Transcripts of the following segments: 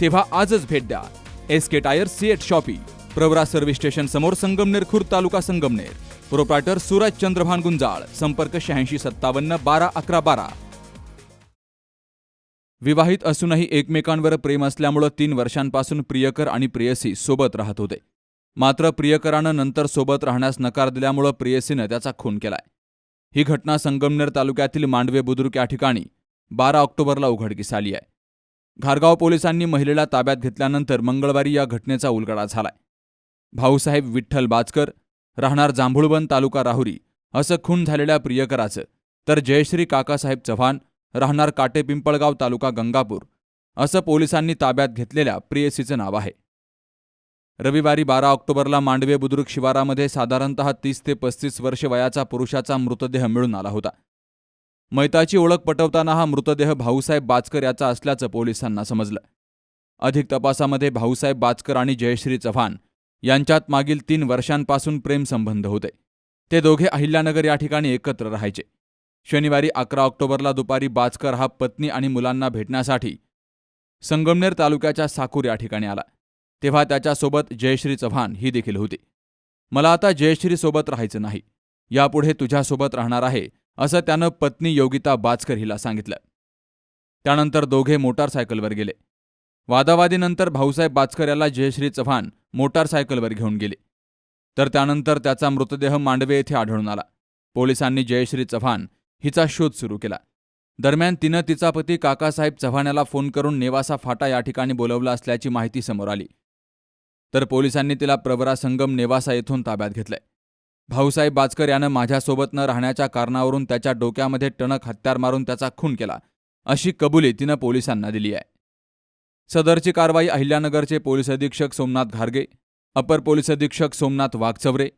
तेव्हा आजच भेट द्या. S K tyre CEAT shoppe Pravara service station समोर संगमनेर खुर्द तालुका संगमनेर. प्रोप्रायटर सूरज चंद्रभान गुंजाळ संपर्क शहाऐंशी सत्तावन्न बारा अकरा बारा. विवाहित असूनही एकमेकांवर प्रेम असल्यामुळं तीन वर्षांपासून प्रियकर आणि प्रेयसी सोबत राहत होते. मात्र प्रियकरानं नंतर सोबत राहण्यास नकार दिल्यामुळं प्रेयसीनं त्याचा खून केलाय. ही घटना संगमनेर तालुक्यातील मांडवे बुद्रुक या ठिकाणी बारा ऑक्टोबरला उघडकीस आली आहे. घारगाव पोलिसांनी महिलेला ताब्यात घेतल्यानंतर मंगळवारी या घटनेचा उलगडा झालाय. भाऊसाहेब विठ्ठल बाचकर राहणार जांभुळबन तालुका राहुरी असं खून झालेल्या प्रियकराचं तर जयश्री काकासाहेब चव्हाण राहणार काटेपिंपळगाव तालुका गंगापूर असं पोलिसांनी ताब्यात घेतलेल्या प्रियसीचं नाव आहे. रविवारी बारा ऑक्टोबरला मांडवे बुद्रुक शिवारामध्ये साधारणतः तीस ते पस्तीस वर्ष वयाचा पुरुषाचा मृतदेह मिळून आला होता. मैताची ओळख पटवताना हा मृतदेह भाऊसाहेब बाचकर याचा असल्याचं पोलिसांना समजलं. अधिक तपासामध्ये भाऊसाहेब बाचकर आणि जयश्री चव्हाण यांच्यात मागील तीन वर्षांपासून प्रेमसंबंध होते. ते दोघे अहिल्यानगर या ठिकाणी एकत्र राहायचे. शनिवारी अकरा ऑक्टोबरला दुपारी बाचकर हा पत्नी आणि मुलांना भेटण्यासाठी संगमनेर तालुक्याच्या साकूर या ठिकाणी आला. तेव्हा त्याच्यासोबत जयश्री चव्हाण ही देखील होती. मला आता जयश्रीसोबत राहायचं नाही. यापुढे तुझ्यासोबत राहणार आहे असं त्यानं पत्नी योगिता बाचकर हिला सांगितलं. त्यानंतर दोघे मोटारसायकलवर गेले. वादावादीनंतर भाऊसाहेब बाचकर याला जयश्री चव्हाण मोटारसायकलवर घेऊन गेले. तर त्यानंतर त्याचा मृतदेह मांडवे येथे आढळून आला. पोलिसांनी जयश्री चव्हाण हिचा शोध सुरू केला. दरम्यान तिनं तिचा पती काकासाहेब चव्हाण याला फोन करून नेवासा फाटा या ठिकाणी बोलवला असल्याची माहिती समोर आली. तर पोलिसांनी तिला प्रवरा संगम नेवासा येथून ताब्यात घेतलंय. भाऊसाहेब बाजकर यानं माझ्यासोबत न राहण्याच्या कारणावरून त्याच्या डोक्यामध्ये टणक हत्यार मारून त्याचा खून केला. अशी कबुली तिनं पोलिसांना दिली आहे. सदरची कारवाई अहिल्यानगरचे पोलीस अधीक्षक सोमनाथ घारगे अपर पोलीस अधीक्षक सोमनाथ वाघचवरे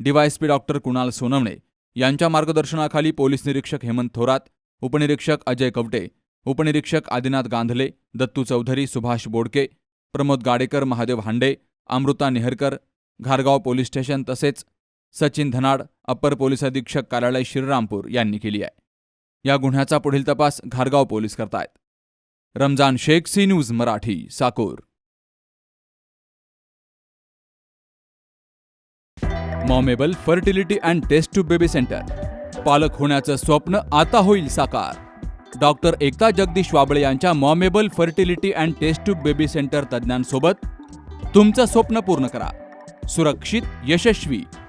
डीवायएसपी डॉक्टर कुणाल सोनवणे यांच्या मार्गदर्शनाखाली पोलीस निरीक्षक हेमंत थोरात उपनिरीक्षक अजय कवटे उपनिरीक्षक आदिनाथ गांधले दत्तू चौधरी सुभाष बोडके प्रमोद गाडेकर महादेव हांडे अमृता नेहरकर घारगाव पोलीस स्टेशन तसेच सचिन धनाड अप्पर पोलीस अधीक्षक कार्यालय श्रीरामपूर यांनी केली आहे. या गुन्ह्याचा पुढील तपास घारगाव पोलीस करतायत. Ramzan Shaikh C news Marathi Sakur. Momable fertility and test tube baby centre. पालक होण्याचं स्वप्न आता होईल साकार. डॉक्टर एकता जगदीश वाबळे यांच्या momable fertility and test tube baby centre तज्ज्ञांसोबत तुमचं स्वप्न पूर्ण करा. सुरक्षित यशस्वी